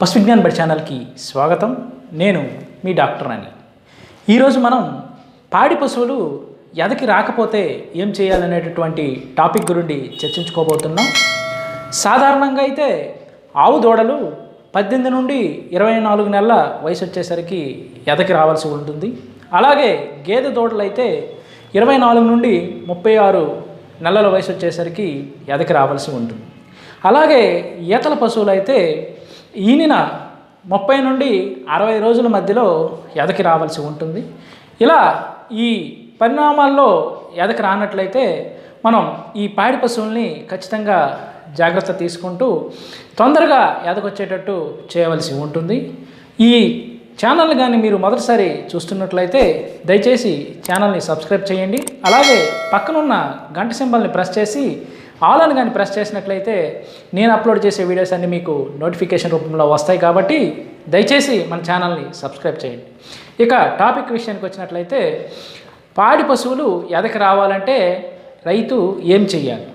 పశు విజ్ఞాన్ బడి ఛానల్కి స్వాగతం. నేను మీ డాక్టర్ అని ఈరోజు మనం పాడి పశువులు ఎదకి రాకపోతే ఏం చేయాలనేటటువంటి టాపిక్ గురించి చర్చించుకోబోతున్నాం. సాధారణంగా అయితే ఆవు దూడలు పద్దెనిమిది నుండి ఇరవై నాలుగు నెలల వయసు వచ్చేసరికి ఎదకి రావాల్సి ఉంటుంది. అలాగే గేదె దూడలు అయితే ఇరవై నాలుగు నుండి ముప్పై ఆరు నెలల వయసు వచ్చేసరికి ఎదకి రావాల్సి ఉంటుంది. అలాగే ఈతల పశువులు అయితే ఈనిన ముప్పై నుండి అరవై రోజుల మధ్యలో ఎదకి రావాల్సి ఉంటుంది. ఇలా ఈ పరిణామాల్లో ఎదకి రానట్లయితే మనం ఈ పాడి పశువుల్ని ఖచ్చితంగా జాగ్రత్త తీసుకుంటూ తొందరగా ఎదకొచ్చేటట్టు చేయవలసి ఉంటుంది. ఈ ఛానల్ కానీ మీరు మొదటిసారి చూస్తున్నట్లయితే దయచేసి ఛానల్ని సబ్స్క్రైబ్ చేయండి. అలాగే పక్కనున్న గంట సింబల్ని ప్రెస్ చేసి ఆల్ అని కానీ ప్రెస్ చేసినట్లయితే నేను అప్లోడ్ చేసే వీడియోస్ అన్నీ మీకు నోటిఫికేషన్ రూపంలో వస్తాయి కాబట్టి దయచేసి మన ఛానల్ని సబ్స్క్రైబ్ చేయండి. ఇక టాపిక్ విషయానికి వచ్చినట్లయితే పాడి పశువులు ఎదకి రావాలంటే రైతు ఏం చెయ్యాలి?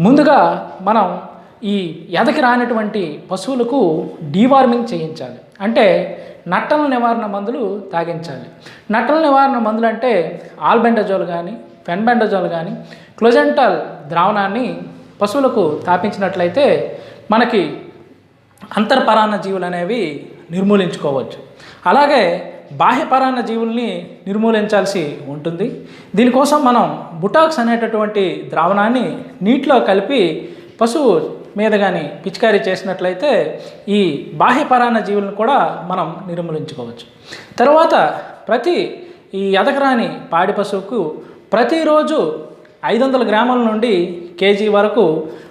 ముందుగా మనం ఈ ఎదకి రానటువంటి పశువులకు డీవార్మింగ్ చేయించాలి. అంటే నట్టల నివారణ మందులు తాగించాలి. నట్టల నివారణ మందులు అంటే ఆల్బెండజోల్ కానీ ఫెన్బెండజోల్ కానీ క్లోజెంటల్ ద్రావణాన్ని పశువులకు తాపించినట్లయితే మనకి అంతర్పరాన్న జీవులు అనేవి నిర్మూలించుకోవచ్చు. అలాగే బాహ్యపరాన్న జీవుల్ని నిర్మూలించాల్సి ఉంటుంది. దీనికోసం మనం బుటాక్స్ అనేటటువంటి ద్రావణాన్ని నీటిలో కలిపి పశువు మీద కానీ పిచికారీ చేసినట్లయితే ఈ బాహ్యపరాన్న జీవులను కూడా మనం నిర్మూలించుకోవచ్చు. తర్వాత ప్రతి ఈ ఎదకరాని పాడి పశువుకు ప్రతిరోజు ఐదు వందల గ్రాముల నుండి కేజీ వరకు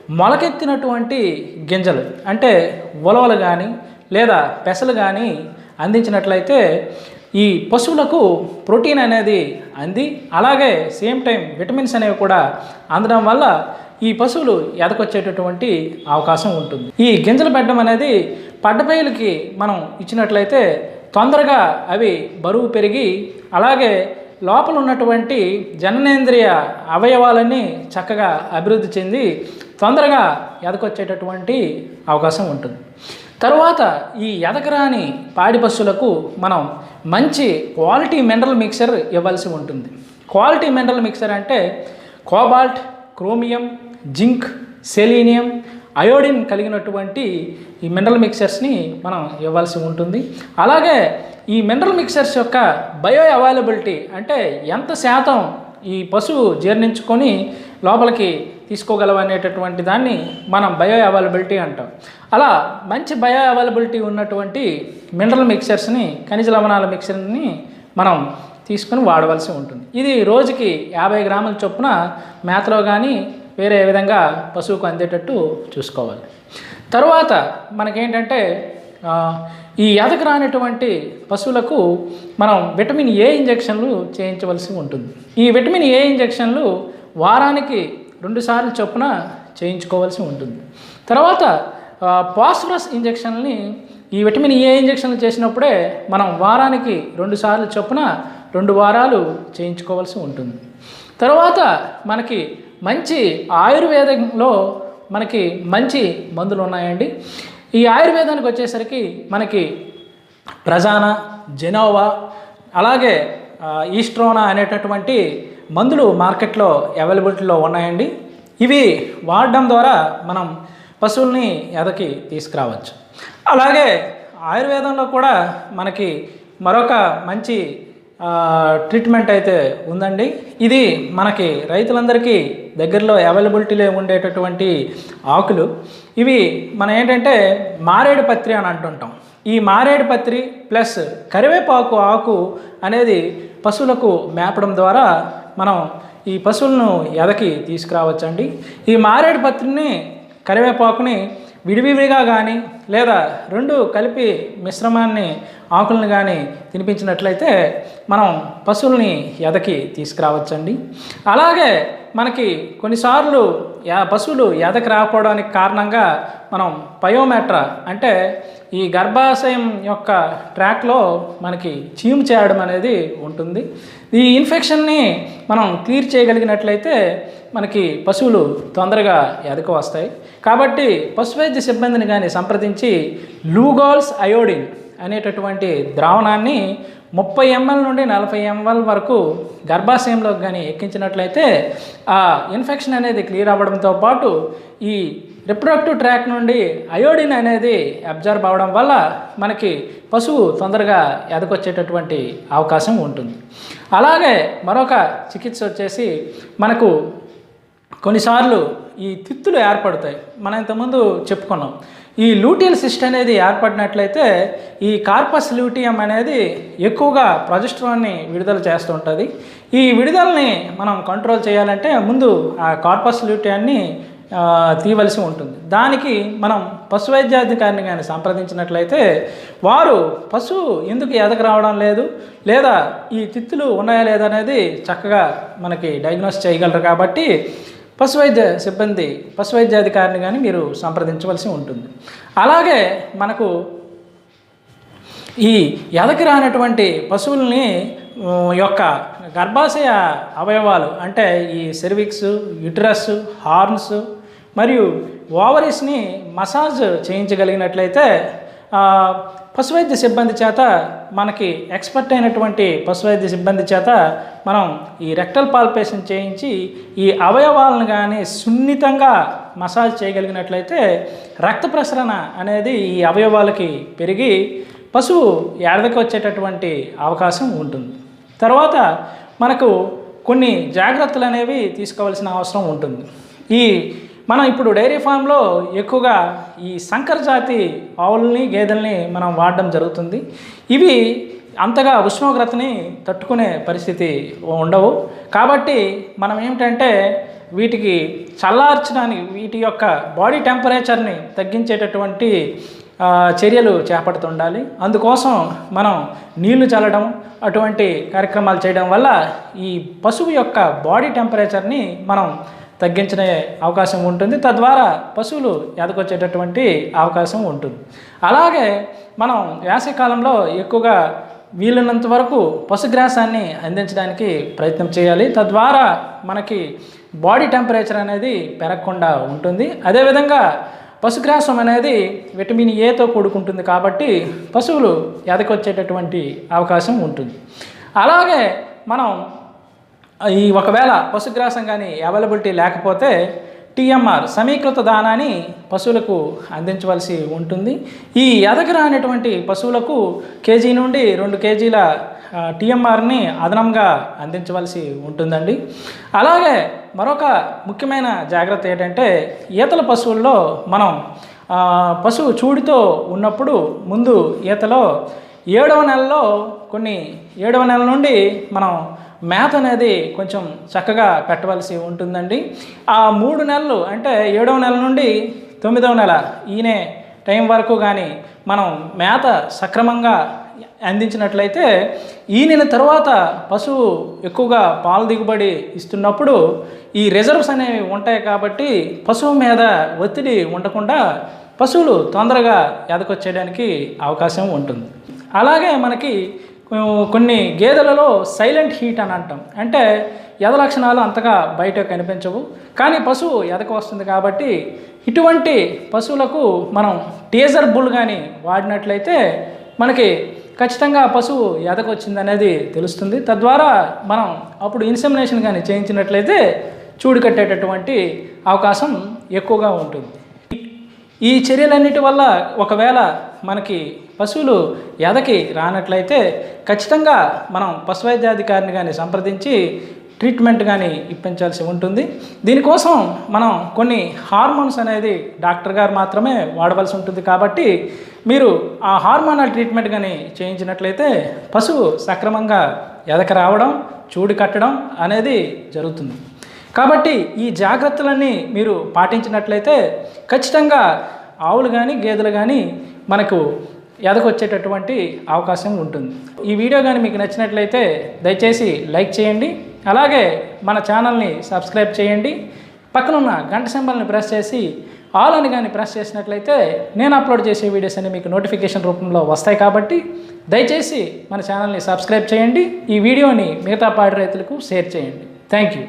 మొలకెత్తినటువంటి గింజలు అంటే ఉలవలు కానీ లేదా పెసలు కానీ అందించినట్లయితే ఈ పశువులకు ప్రోటీన్ అనేది అంది. అలాగే సేమ్ టైం విటమిన్స్ అనేవి కూడా అందడం వల్ల ఈ పశువులు ఎదకొచ్చేటటువంటి అవకాశం ఉంటుంది. ఈ గింజలు పెట్టడం అనేది పడ్డపైలకి మనం ఇచ్చినట్లయితే తొందరగా అవి బరువు పెరిగి అలాగే లోపల ఉన్నటువంటి జననేంద్రియ అవయవాలన్నీ చక్కగా అభివృద్ధి చెంది తొందరగా ఎదకొచ్చేటటువంటి అవకాశం ఉంటుంది. తరువాత ఈ ఎదకరాని పాడి పశువులకు మనం మంచి క్వాలిటీ మినరల్ మిక్సర్ ఇవ్వాల్సి ఉంటుంది. క్వాలిటీ మినరల్ మిక్సర్ అంటే cobalt chromium zinc selenium iodine కలిగినటువంటి ఈ మినరల్ మిక్సర్స్ని మనం ఇవ్వాల్సి ఉంటుంది. అలాగే ఈ మినరల్ మిక్సర్స్ యొక్క బయో అవైలబిలిటీ అంటే ఎంత శాతం ఈ పశువు జీర్ణించుకొని లోపలికి తీసుకోగలవనేటటువంటి దాన్ని మనం బయో అవైలబిలిటీ అంటాం. అలా మంచి బయో అవైలబిలిటీ ఉన్నటువంటి మినరల్ మిక్సర్స్ని ఖనిజ లవణాల మిక్సర్ని మనం తీసుకుని వాడవలసి ఉంటుంది. ఇది రోజుకి యాభై గ్రాముల చొప్పున మేతలో కానీ వేరే విధంగా పశువుకు అందేటట్టు చూసుకోవాలి. తర్వాత మనకేంటంటే ఈ ఎదకు రానటువంటి పశువులకు మనం విటమిన్ ఏ ఇంజెక్షన్లు చేయించవలసి ఉంటుంది. ఈ విటమిన్ ఏ ఇంజెక్షన్లు వారానికి రెండుసార్లు చొప్పున చేయించుకోవాల్సి ఉంటుంది. తర్వాత పాస్ఫరస్ ఫాస్ఫరస్ ఇంజెక్షన్ని ఈ విటమిన్ ఏ ఇంజెక్షన్లు చేసినప్పుడే మనం వారానికి రెండు సార్లు చొప్పున రెండు వారాలు చేయించుకోవాల్సి ఉంటుంది. తర్వాత మనకి మంచి ఆయుర్వేదంలో మనకి మంచి మందులు ఉన్నాయండి. ఈ ఆయుర్వేదానికి వచ్చేసరికి మనకి ప్రజాన జెనోవా అలాగే ఈస్ట్రోనా అనేటటువంటి మందులు మార్కెట్లో అవైలబిలిటీలో ఉన్నాయండి. ఇవి వాడడం ద్వారా మనం పశువుల్ని ఎదకి తీసుకురావచ్చు. అలాగే ఆయుర్వేదంలో కూడా మనకి మరొక మంచి ట్రీట్మెంట్ అయితే ఉందండి. ఇది మనకి రైతులందరికీ దగ్గరలో అవైలబిలిటీలో ఉండేటటువంటి ఆకులు. ఇవి మనం ఏంటంటే మారేడు పత్రి అని అంటుంటాం. ఈ మారేడు పత్రి ప్లస్ కరివేపాకు ఆకు అనేది పశువులకు మేపడం ద్వారా మనం ఈ పశువులను ఎదకి తీసుకురావచ్చండి. ఈ మారేడు పత్రిని కరివేపాకుని విడివిడిగా కానీ లేదా రెండు కలిపి మిశ్రమాన్ని ఆకులను కానీ తినిపించినట్లయితే మనం పశువుల్ని ఎదకి తీసుకురావచ్చండి. అలాగే మనకి కొన్నిసార్లు యా పశువులు ఎదకి రాకపోవడానికి కారణంగా మనం పయోమెట్రా అంటే ఈ గర్భాశయం యొక్క ట్రాక్లో మనకి చీము చేయడం అనేది ఉంటుంది. ఈ ఇన్ఫెక్షన్ని మనం క్లియర్ చేయగలిగినట్లయితే మనకి పశువులు తొందరగా ఎదకు వస్తాయి. కాబట్టి పశువైద్య సిబ్బందిని కానీ సంప్రదించి లూగాల్స్ అయోడిన్ అనేటటువంటి ద్రావణాన్ని ముప్పై ఎంఎల్ నుండి నలభై ఎంఎల్ వరకు గర్భాశయంలోకి కానీ ఎక్కించినట్లయితే ఆ ఇన్ఫెక్షన్ అనేది క్లియర్ అవ్వడంతో పాటు ఈ రిప్రొడక్టివ్ ట్రాక్ నుండి అయోడిన్ అనేది అబ్జర్వ్ అవ్వడం వల్ల మనకి పశువు తొందరగా ఎదకొచ్చేటటువంటి అవకాశం ఉంటుంది. అలాగే మరొక చికిత్స వచ్చేసి మనకు కొన్నిసార్లు ఈ తిత్తులు ఏర్పడతాయి. మనం ఇంతకుముందు చెప్పుకున్నాం. ఈ లూటియల్ సిస్ట్ అనేది ఏర్పడినట్లయితే ఈ కార్పస్ లూటియం అనేది ఎక్కువగా ప్రొజెస్ట్రాన్ని విడుదల చేస్తూ ఉంటుంది ఈ విడుదలని మనం కంట్రోల్ చేయాలంటే ముందు ఆ కార్పస్ లూటియాన్ని తీయవలసి ఉంటుంది. దానికి మనం పశు వైద్యాధికారిని కానీ సంప్రదించినట్లయితే వారు పశువు ఎందుకు ఎదకు రావడం లేదు? లేదా ఈ తిత్తులు ఉన్నాయా లేదా అనేది చక్కగా మనకి డయాగ్నోస్ చేయగలరు కాబట్టి పశు వైద్య సిబ్బంది పశు వైద్యాధికారిని కానీ మీరు సంప్రదించవలసి ఉంటుంది. అలాగే మనకు ఈ ఎదకి రానటువంటి పశువుల్ని యొక్క గర్భాశయ అవయవాలు అంటే ఈ సెర్విక్స్ యుటరస్ హార్న్స్ మరియు ఓవరీస్ని మసాజ్ చేయించగలిగినట్లయితే పశువైద్య సిబ్బంది చేత మనకి ఎక్స్పర్ట్ అయినటువంటి పశువైద్య సిబ్బంది చేత మనం ఈ రెక్టల్ పాల్పేషన్ చేయించి ఈ అవయవాలను కానీ సున్నితంగా మసాజ్ చేయగలిగినట్లయితే రక్త ప్రసరణ అనేది ఈ అవయవాలకి పెరిగి పశువు ఏడదకి వచ్చేటటువంటి అవకాశం ఉంటుంది. తర్వాత మనకు కొన్ని జాగ్రత్తలు అనేవి తీసుకోవాల్సిన అవసరం ఉంటుంది. ఈ మనం ఇప్పుడు డైరీ ఫామ్లో ఎక్కువగా ఈ సంకర జాతి ఆవుల్ని గేదెల్ని మనం వాడడం జరుగుతుంది. ఇవి అంతగా ఉష్ణోగ్రతని తట్టుకునే పరిస్థితి ఉండవు. కాబట్టి మనం ఏమిటంటే వీటికి చల్లార్చడానికి వీటి యొక్క బాడీ టెంపరేచర్ని తగ్గించేటటువంటి చర్యలు చేపడుతుండాలి. అందుకోసం మనం నీళ్ళు చల్లడం అటువంటి కార్యక్రమాలు చేయడం వల్ల ఈ పశువు యొక్క బాడీ టెంపరేచర్ని మనం తగ్గించే అవకాశం ఉంటుంది. తద్వారా పశువులు ఎదకొచ్చేటటువంటి అవకాశం ఉంటుంది. అలాగే మనం వేసవికాలంలో ఎక్కువగా వీలున్నంత వరకు పశుగ్రాసాన్ని అందించడానికి ప్రయత్నం చేయాలి. తద్వారా మనకి బాడీ టెంపరేచర్ అనేది పెరగకుండా ఉంటుంది. అదేవిధంగా పశుగ్రాసం అనేది విటమిన్ ఏతో కూడుకుంటుంది కాబట్టి పశువులు ఎదకొచ్చేటటువంటి అవకాశం ఉంటుంది. అలాగే మనం ఈ ఒకవేళ పశుగ్రాసం కానీ అవైలబిలిటీ లేకపోతే టీఎంఆర్ సమీకృత దానాన్ని పశువులకు అందించవలసి ఉంటుంది. ఈ ఎదగరానటువంటి పశువులకు కేజీ నుండి రెండు కేజీల టీఎంఆర్ని అదనంగా అందించవలసి ఉంటుందండి. అలాగే మరొక ముఖ్యమైన జాగ్రత్త ఏంటంటే ఈతల పశువుల్లో మనం పశువు చూడితో ఉన్నప్పుడు ముందు ఈతలో ఏడవ నెలలో కొన్ని ఏడవ నెల నుండి మనం మేత అనేది కొంచెం చక్కగా పెట్టవలసి ఉంటుందండి. ఆ మూడు నెలలు అంటే ఏడవ నెల నుండి తొమ్మిదవ నెల ఈయనే టైం వరకు కానీ మనం మేత సక్రమంగా అందించినట్లయితే ఈనిన తర్వాత పశువు ఎక్కువగా పాలు దిగుబడి ఇస్తున్నప్పుడు ఈ రిజర్వ్స్ అనేవి ఉంటాయి కాబట్టి పశువు మీద ఒత్తిడి ఉండకుండా పశువులు తొందరగా ఎదకొచ్చేయడానికి అవకాశం ఉంటుంది. అలాగే మనకి కొన్ని గేదెలలో సైలెంట్ హీట్ అని అంటాం. అంటే ఎద లక్షణాలు అంతగా బయట కనిపించవు. కానీ పశువు ఎదకు వస్తుంది కాబట్టి ఇటువంటి పశువులకు మనం టేజర్ బుల్ కానీ వాడినట్లయితే మనకి ఖచ్చితంగా పశువు ఎదకు అనేది తెలుస్తుంది. తద్వారా మనం అప్పుడు ఇన్సెమినేషన్ కానీ చేయించినట్లయితే చూడు కట్టేటటువంటి అవకాశం ఎక్కువగా ఉంటుంది. ఈ చర్యలన్నిటి వల్ల ఒకవేళ మనకి పశువులు ఎదకి రానట్లయితే ఖచ్చితంగా మనం పశువైద్యాధికారిని కానీ సంప్రదించి ట్రీట్మెంట్ కానీ ఇప్పించాల్సి ఉంటుంది. దీనికోసం మనం కొన్ని హార్మోన్స్ అనేది డాక్టర్ గారు మాత్రమే వాడవలసి ఉంటుంది కాబట్టి మీరు ఆ హార్మోనల్ ట్రీట్మెంట్ కానీ చేయించినట్లయితే పశువు సక్రమంగా ఎదక రావడం చూడు కట్టడం అనేది జరుగుతుంది. కాబట్టి ఈ జాగ్రత్తలన్నీ మీరు పాటించినట్లయితే ఖచ్చితంగా ఆవులు కానీ గేదెలు కానీ మనకు ఎదకొచ్చేటటువంటి అవకాశం ఉంటుంది. ఈ వీడియో కానీ మీకు నచ్చినట్లయితే దయచేసి లైక్ చేయండి. అలాగే మన ఛానల్ని సబ్స్క్రైబ్ చేయండి. పక్కనున్న గంట సింబల్ని ప్రెస్ చేసి ఆల్ అని కానీ ప్రెస్ చేసినట్లయితే నేను అప్లోడ్ చేసే వీడియోస్ అన్ని మీకు నోటిఫికేషన్ రూపంలో వస్తాయి కాబట్టి దయచేసి మన ఛానల్ని సబ్స్క్రైబ్ చేయండి. ఈ వీడియోని మిగతా పాడి రైతులకు షేర్ చేయండి. Thank you.